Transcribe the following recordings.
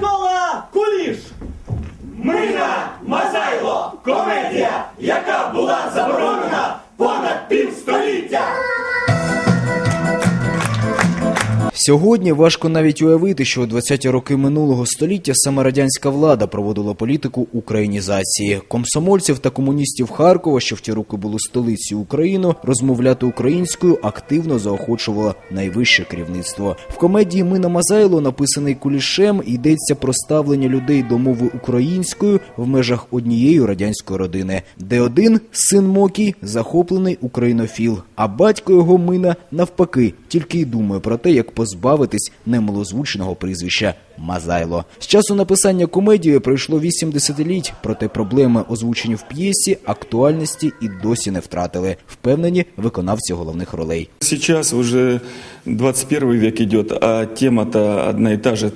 Микола Куліш. Мина Сьогодні важко навіть уявити, що у 20-ті роки минулого століття саме радянська влада проводила політику українізації комсомольців та комуністів Харкова, що в ті роки були столицею України, розмовляти українською активно заохочувало найвище керівництво. В комедії Мина Мазайло, написаний кулішем, йдеться про ставлення людей до мови українською в межах однієї радянської родини, де один син Мокій захоплений українофіл, а батько його Мина навпаки тільки й думає про те, як позбавитись немилозвучного прізвища Мазайло. З часу написання комедії пройшло 8 десятиліть, проте проблеми, озвучені в п'єсі, актуальності і досі не втратили. Впевнені виконавці головних ролей. Зараз уже 21 век йде, а тема-то одна і та же.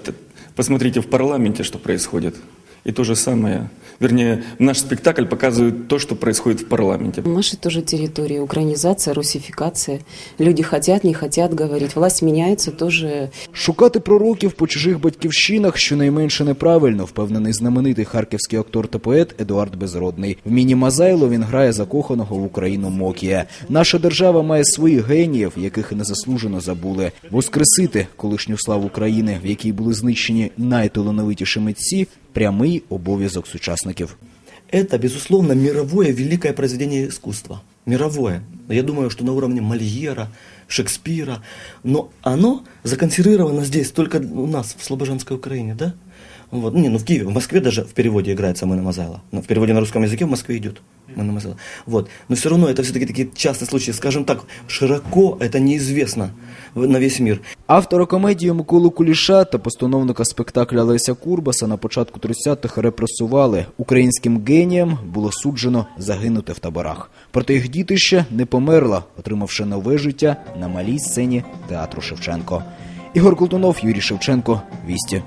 Посмотрите в парламенті, що происходит. И то же самое. Вернее, наш спектакль показывает то, что происходит в парламенте. В нашей тоже территории украинизация, русификация. Люди хотят, не хотят говорить. Власть меняется тоже. Шукати пророків по чужих батьківщинах щонайменше неправильно, впевнений знаменитий харківський актор та поет Едуард Безродний. В міні Мазайло він грає закоханого в Україну Мокія. Наша держава має своїх геніїв, яких незаслужено забули. Воскресити колишню славу країни, в якій були знищені найталановитіші митці, прямий обов'язок сучасників. Это, безусловно, мировое великое произведение искусства. Мировое. Я думаю, что на уровне Мольера, Шекспира. Но оно законсервировано здесь, только у нас, в Слобожанской Украине, да? Вот. Не, ну в Киеве, в Москве даже в переводе играется Мэна Мазайла. Ну, в переводе на русском языке в Москве идет Мэна Мазайла. Вот. Но все равно это все-таки такие частные случаи. Скажем так, широко это неизвестно в- на весь мир. Автора комедії Миколу Куліша та постановника спектакля Леся Курбаса на початку 30-х репресували. Українським геніям було суджено загинути в таборах. Проте їх дітище не померла, отримавши нове життя на малій сцені театру Шевченко. Ігор Колтунов, Юрій Шевченко, Вісті.